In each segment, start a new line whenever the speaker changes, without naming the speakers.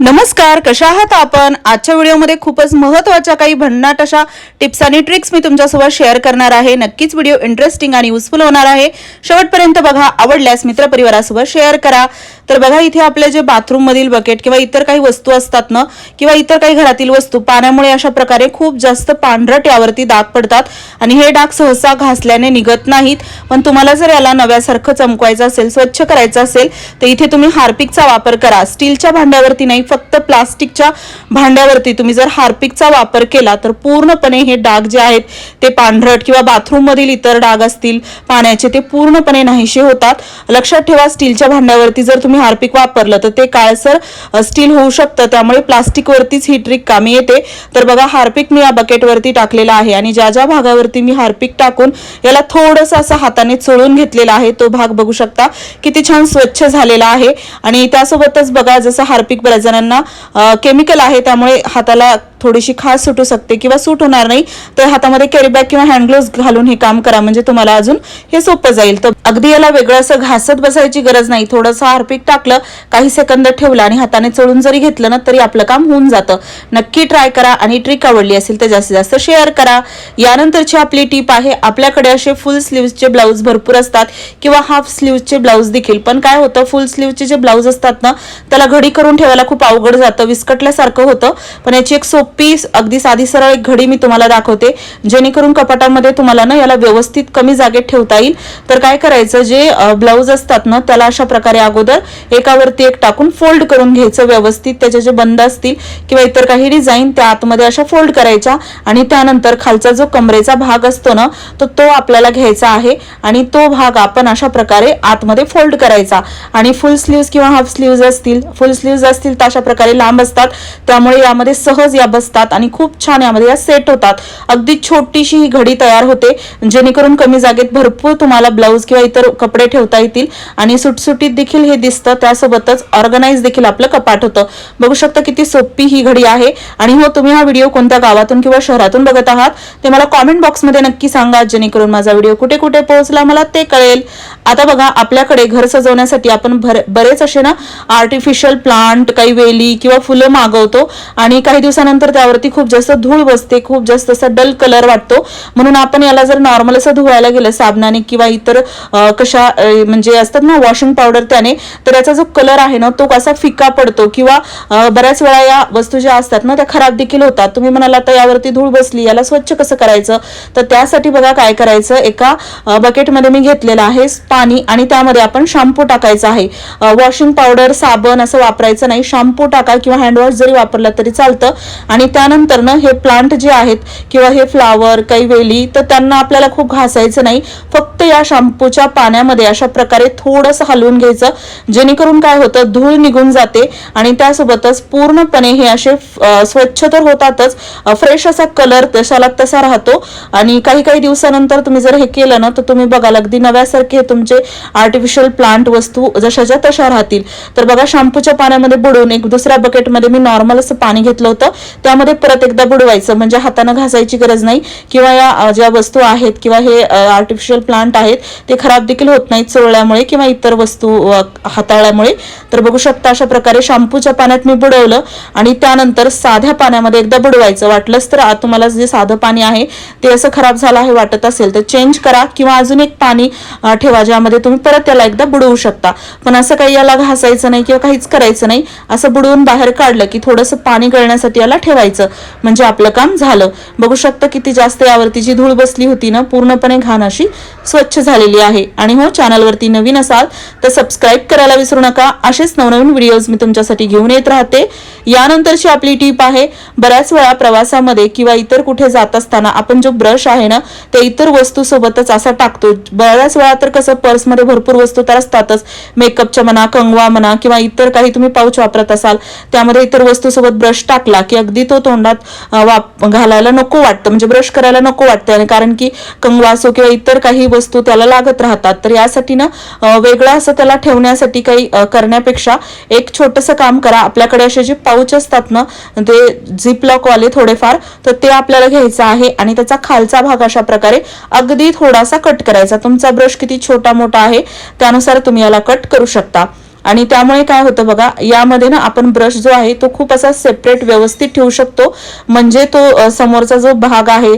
नमस्कार कशा आहात आपण? आजच्या व्हिडिओमध्ये खूपच महत्त्वाच्या काही भन्नाट अशा टिप्स आणि ट्रिक्स मी तुमच्यासोबत शेअर करणार आहे. नक्कीच व्हिडिओ इंटरेस्टिंग आणि युजफुल होणार आहे. शेवटपर्यंत बघा आवडल्यास मित्रपरिवारासोबत शेअर करा. तर बघा इथे आपले जे बाथरूममधील बकेट किंवा इतर काही वस्तू असतात ना किंवा इतर काही घरातील वस्तू पाण्यामुळे अशा प्रकारे खूप जास्त पांढरट यावरती डाग पडतात आणि हे डाग सहसा घासल्याने निघत नाहीत. पण तुम्हाला जर याला नव्यासारखं चमकवायचं असेल स्वच्छ करायचं असेल तर इथे तुम्ही हार्पिकचा वापर करा. स्टीलच्या भांड्यावरती नाही फक्त प्लास्टिकच्या भांड्यावरती. तुम्ही जर हार्पिकचा वापर केला तर पूर्णपणे हे डाग जे आहेत ते पांढरट किंवा बाथरूम मधील इतर डाग असतील पाण्याचे ते पूर्णपणे नाहीसे होतात. लक्षात ठेवा स्टीलच्या भांड्यावरती जर तुम्ही हार्पिक वापरलं तर ते काळसर स्टील होऊ शकतं त्यामुळे प्लास्टिक वरतीच ही ट्रिक कामी येते. तर बघा हार्पिक मी या बकेटवरती टाकलेला आहे आणि ज्या ज्या भागावरती मी हार्पिक टाकून याला थोडंसं असं हाताने चोळून घेतलेला आहे तो भाग बघू शकता. किती छान स्वच्छ झालेला आहे. आणि त्यासोबतच बघा जसं हार्पिक बऱ्याच जणांना केमिकल आहे त्यामुळे हाताला थोडीशी खास सुटू शकते किंवा सूट होणार नाही तर हातामध्ये कॅरीबॅग किंवा हँड ग्लोव्ह घालून हे काम करा. म्हणजे तुम्हाला अजून हे सोपं जाईल. तर अगदी याला वेगळं असं घासत बसायची गरज नाही. थोडंसं हार्पिक टाकलं काही सेकंद ठेवलं आणि हाताने चढून जरी घेतलं ना तरी आपलं काम होऊन जातं. नक्की ट्राय करा आणि ट्रिक आवडली असेल तर जास्तीत जास्त शेअर करा. यानंतरची आपली टीप आहे आपल्याकडे असे फुल स्लीव्हचे ब्लाऊज भरपूर असतात किंवा हाफ स्लीव्हचे ब्लाऊज देखील. पण काय होतं फुल स्लीव्हचे जे ब्लाऊज असतात ना त्याला घडी करून ठेवायला खूप अवघड जातं विस्कटल्यासारखं होतं. पण याची एक सोपी अगदी साधी सरळ एक घडी मी तुम्हाला दाखवते. जेणेकरून कपाटामध्ये तुम्हाला ना याला व्यवस्थित कमी जागेत ठेवता येईल. तर काय करायचं जे ब्लाऊज असतात ना त्याला अशा प्रकारे अगोदर एकावरती एक टाकून फोल्ड करून घ्यायचं व्यवस्थित. त्याचे जे बंद असतील किंवा इतर काही डिझाईन त्या आतमध्ये अशा फोल्ड करायच्या आणि त्यानंतर खालचा जो कमरेचा भाग असतो ना तो तो आपल्याला घ्यायचा आहे आणि तो भाग आपण अशा प्रकारे आतमध्ये फोल्ड करायचा. आणि फुल स्लीव्ह किंवा हाफ स्लीव्ह असतील फुल स्लीव्ह असतील तर अशा प्रकारे लांब असतात. त्यामुळे यामध्ये सहज या बसतात आणि खूप छान यामध्ये या सेट होतात. अगदी छोटीशी ही घडी तयार होते जेणेकरून कमी जागेत भरपूर तुम्हाला ब्लाऊज किंवा इतर कपडे ठेवता येतील आणि सुटसुटीत देखील हे दिसतं. त्यासोबतच ऑर्गनाईज देखील आपलं कपाट होतं. बघू शकता किती सोपी ही घडी आहे. आणि हो तुम्ही हा व्हिडिओ कोणत्या गावातून किंवा शहरातून बघत आहात ते मला कॉमेंट बॉक्समध्ये नक्की सांगा जेणेकरून माझा व्हिडिओ कुठे कुठे पोहोचला मला ते कळेल. आता बघा आपल्याकडे घर सजवण्यासाठी आपण भर- बरेच असे ना आर्टिफिशियल प्लांट काही वेली किंवा फुलं मागवतो. आणि काही दिवसानंतर त्यावरती खूप जास्त धूळ बसते खूप जास्त असा डल कलर वाटतो. म्हणून आपण याला जर नॉर्मल असं धुवायला गेलं साबणाने किंवा इतर कशा म्हणजे असतात ना वॉशिंग पावडर त्याने तर याचा जो कलर आहे ना तो कसा फिका पडतो किंवा बऱ्याच वेळा या वस्तू ज्या असतात ना त्या खराब देखील होतात. तुम्ही म्हणाल आता यावरती धूळ बसली याला स्वच्छ कसं करायचं? तर त्यासाठी बघा काय करायचं? एका बकेटमध्ये मी घेतलेलं आहे पाणी आणि त्यामध्ये आपण शॅम्पू टाकायचा आहे. वॉशिंग पावडर साबण असं वापरायचं नाही. शॅम्पू टाका किंवा हँडवॉश जरी वापरला तरी चालतं. आणि त्यानंतर ना हे प्लांट जे आहेत किंवा हे फ्लावर काही वेली तर त्यांना आपल्याला खूप घासायचं नाही. फक्त या शॅम्पूच्या पाण्यामध्ये अशा प्रकारे थोडंसं हलवून घ्यायचं जेणेकरून काय होतं धूळ निघून जाते आणि त्यासोबतच पूर्णपणे हे असे स्वच्छ तर होतातच फ्रेश असा कलर तशाला तसा राहतो. आणि काही काही दिवसानंतर तुम्ही जर हे केलं ना तर तुम्ही बघाल अगदी नव्यासारखे तुमचे आर्टिफिशियल प्लांट वस्तू जशाच्या तशा राहतील. तर बघा शॅम्पूच्या पाण्यामध्ये बुडून एक दुसऱ्या बकेटमध्ये मी नॉर्मल असं पाणी घेतलं होतं. त्यामध्ये परत एकदा बुडवायचं म्हणजे हाताने घासायची गरज नाही किंवा या ज्या वस्तू आहेत किंवा हे आर्टिफिशियल प्लांट आहेत ते खराब देखील होत नाहीत चोळल्यामुळे किंवा इतर वस्तू हाताळल्यामुळे. तर बघू शकता अशा प्रकारे शॅम्पूच्या पाण्यात मी बुडवलं आणि त्यानंतर साध्या पाण्यामध्ये एकदा बुडवायचं. वाटलंच तर तुम्हाला जे साधं पाणी आहे ते असं खराब झालं आहे वाटत असेल तर चेंज करा किंवा अजून एक पाणी ठेवा ज्यामध्ये तुम्ही परत त्याला एकदा बुडवू शकता. पण असं काही याला घासायचं नाही किंवा काहीच करायचं नाही असं बुडवून बाहेर काढलं की थोडंसं पाणी गळण्यासाठी याला ठेवायचं. म्हणजे आपलं काम झालं. बघू शकता किती जास्त यावरती जी धूळ बसली होती ना पूर्णपणे घाण अशी. स्वच्छ झालेली आहे. आणि हो चॅनलवरती नवीन असाल तर सबस्क्राईब करायला विसरू नका. असेच नवनवीन व्हिडिओज मी तुमच्यासाठी घेऊन येत राहते. यानंतरची आपली टीप आहे बऱ्याच वेळा प्रवासामध्ये किंवा इतर कुठे जात असताना आपण जो ब्रश आहे ना ते इतर वस्तू सोबतच असा टाकतो. बऱ्याच वेळा तर कसं पर्समध्ये भरपूर वस्तू तर असतातच. मेकअपच्या म्हणा कंगवा म्हणा किंवा इतर काही तुम्ही पाऊच वापरत असाल त्यामध्ये इतर वस्तू सोबत ब्रश टाकला की अगदी तो तोंडात वाप घालायला नको वाटतं. म्हणजे ब्रश करायला नको वाटतं आणि कारण की कंगवा असो किंवा इतर काही वस्तू त्याला लागत राहतात. तर यासाठी ना वेगळं असं त्याला ठेवण्यासाठी काही करण्यापेक्षा एक छोटंसं काम करा. आपल्याकडे असे जे पाऊच असतात ना ते झिप वाले थोडेफार तर ते आपल्याला घ्यायचं आहे आणि त्याचा खालचा भाग अशा प्रकारे अगदी थोडासा कट करायचा. तुमचा ब्रश किती छोटा मोठा आहे त्यानुसार तुम्ही याला कट करू शकता. आणि त्यामुळे काय होतं बघा यामध्ये ना आपण ब्रश जो आहे तो खूप असा सेपरेट व्यवस्थित ठेवू शकतो. म्हणजे तो समोरचा जो भाग आहे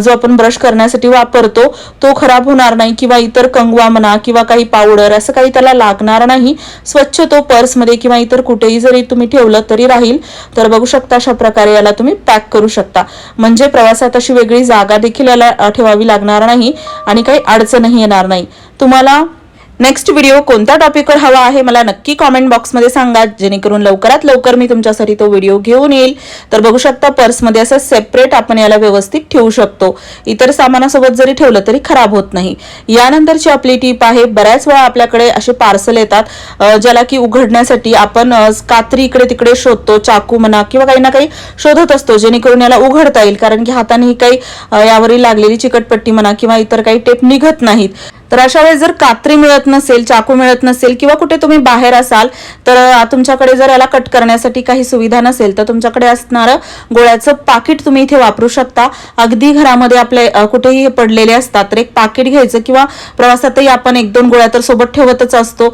जो आपण ब्रश करण्यासाठी वापरतो तो खराब होणार नाही किंवा इतर कंगवा म्हणा किंवा काही पावडर असं काही त्याला लागणार नाही. स्वच्छ तो पर्समध्ये किंवा इतर कुठेही जरी तुम्ही ठेवलं तरी राहील. तर बघू शकता अशा प्रकारे याला तुम्ही पॅक करू शकता. म्हणजे प्रवासात अशी वेगळी जागा देखील याला ठेवावी लागणार नाही आणि काही अडचणही येणार नाही. तुम्हाला नेक्स्ट व्हिडिओ कोणत्या टॉपिकवर हवा आहे मला नक्की कॉमेंट बॉक्समध्ये सांगा. जेणेकरून लवकरात लवकर मी तुमच्यासाठी तो व्हिडिओ घेऊन येईल. तर बघू शकता पर्समध्ये असं सेपरेट आपण याला व्यवस्थित ठेवू शकतो. इतर सामानासोबत जरी ठेवलं तरी खराब होत नाही. यानंतरची आपली टीप आहे बऱ्याच वेळा आपल्याकडे असे पार्सल येतात ज्याला की उघडण्यासाठी आपण कात्री इकडे तिकडे शोधतो चाकू म्हणा किंवा काही ना काही शोधत असतो जेणेकरून याला उघडता येईल. कारण की हाताने ही काही यावरील लागलेली चिकटपट्टी म्हणा किंवा इतर काही टेप निघत नाहीत. तर अशा वेळेस जर कात्री मिळत नसेल चाकू मिळत नसेल किंवा कुठे तुम्ही बाहेर असाल तर तुमच्याकडे जर याला कट करण्यासाठी काही सुविधा नसेल तर तुमच्याकडे असणारं गोळ्याचं पाकिट तुम्ही इथे वापरू शकता. अगदी घरामध्ये आपले कुठेही पडलेले असतात तर एक पाकिट घ्यायचं किंवा प्रवासातही आपण एक दोन गोळ्या तर सोबत ठेवतच असतो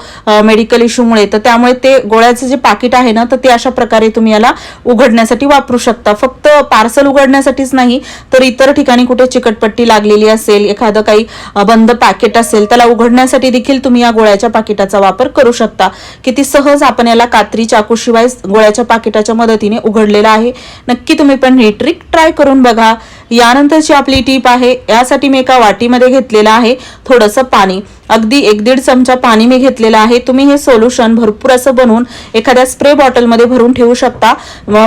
मेडिकल इश्यूमुळे तर त्यामुळे ते गोळ्याचं जे पाकिट आहे ना तर ते अशा प्रकारे तुम्ही याला उघडण्यासाठी वापरू शकता. फक्त पार्सल उघडण्यासाठीच नाही तर इतर ठिकाणी कुठे चिकटपट्टी लागलेली असेल एखादं काही बंद पॅकेट असेल असेल त्याला उघडण्यासाठी देखील तुम्ही या गोळ्याच्या पाकिटाचा वापर करू शकता. किती सहज आपण याला कात्री चाकूशिवाय गोळ्याच्या पाकिटाच्या मदतीने उघडलेला आहे. नक्की तुम्ही पण ही ट्रिक ट्राय करून बघा. यानंतरची आपली टीप आहे यासाठी मी एका वाटीमध्ये घेतलेलं आहे थोडंसं पाणी. अगदी एक दीड चमचा पाणी मी घेतलेलं आहे. तुम्ही हे सोल्युशन भरपूर असं बनवून एखाद्या स्प्रे बॉटलमध्ये भरून ठेवू शकता.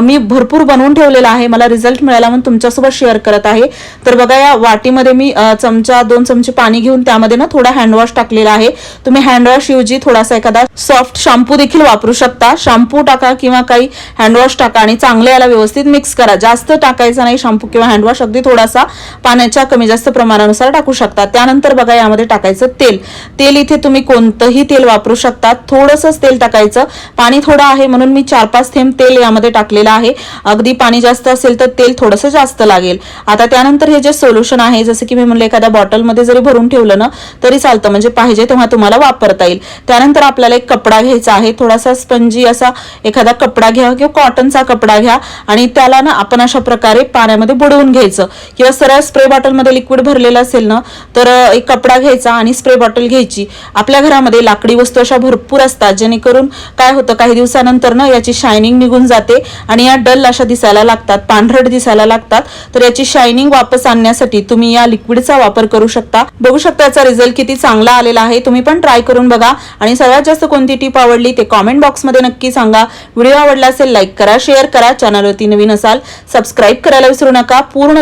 मी भरपूर बनवून ठेवलेलं आहे. मला रिझल्ट मिळाला म्हणून तुमच्यासोबत शेअर करत आहे. तर बघा या वाटीमध्ये मी चमचा दोन चमचे पाणी घेऊन त्यामध्ये ना थोडा हँडवॉश टाकलेला आहे. तुम्ही हँडवॉश ऐवजी थोडासा एखादा सॉफ्ट शॅम्पू देखील वापरू शकता. शॅम्पू टाका किंवा काही हँडवॉश टाका आणि चांगलं याला व्यवस्थित मिक्स करा. जास्त टाकायचा नाही शॅम्पू किंवा हँडवॉश अगदी थोडासा पाण्याच्या कमी जास्त प्रमाणानुसार टाकू शकता. त्यानंतर बघा यामध्ये टाकायचं तेल. तेल इथे तुम्ही कोणतंही तेल वापरू शकता. थोडंसंच तेल टाकायचं. पाणी थोडं आहे म्हणून मी चार पाच थेंब तेल यामध्ये टाकलेलं आहे. अगदी पाणी जास्त असेल तर तेल थोडंसं जास्त लागेल. आता त्यानंतर हे जे सोल्युशन आहे जसं की मी म्हणलं एखाद्या बॉटलमध्ये जरी भरून ठेवलं ना तरी चालतं. म्हणजे पाहिजे तेव्हा तुम्हाला वापरता येईल. त्यानंतर आपल्याला एक कपडा घ्यायचा आहे. थोडासा स्पंजी असा एखादा कपडा घ्या किंवा कॉटनचा कपडा घ्या. आणि त्याला ना आपण अशा प्रकारे पाण्यामध्ये बुडवून घ्यायचं. किंवा सरळ स्प्रे बॉटलमध्ये लिक्विड भरलेलं असेल ना तर एक कपडा घ्यायचा आणि स्प्रे बॉटल घ्यायची. आपल्या घरामध्ये लाकडी वस्तू अशा भरपूर असतात जेणेकरून काय होतं काही दिवसानंतर ना याची शायनिंग निघून जाते आणि या डल अशा दिसायला लागतात पांढरट दिसायला लागतात. तर याची शायनिंग वापस आणण्यासाठी तुम्ही या लिक्विडचा वापर करू शकता. बघू शकता याचा रिझल्ट किती चांगला आलेला आहे. तुम्ही पण ट्राय करून बघा. आणि सर्वात जास्त कोणती टीप आवडली ते कॉमेंट बॉक्समध्ये नक्की सांगा. व्हिडिओ आवडला असेल लाईक करा शेअर करा. चॅनलवरती नवीन असाल सबस्क्राईब करायला विसरू नका. पूर्ण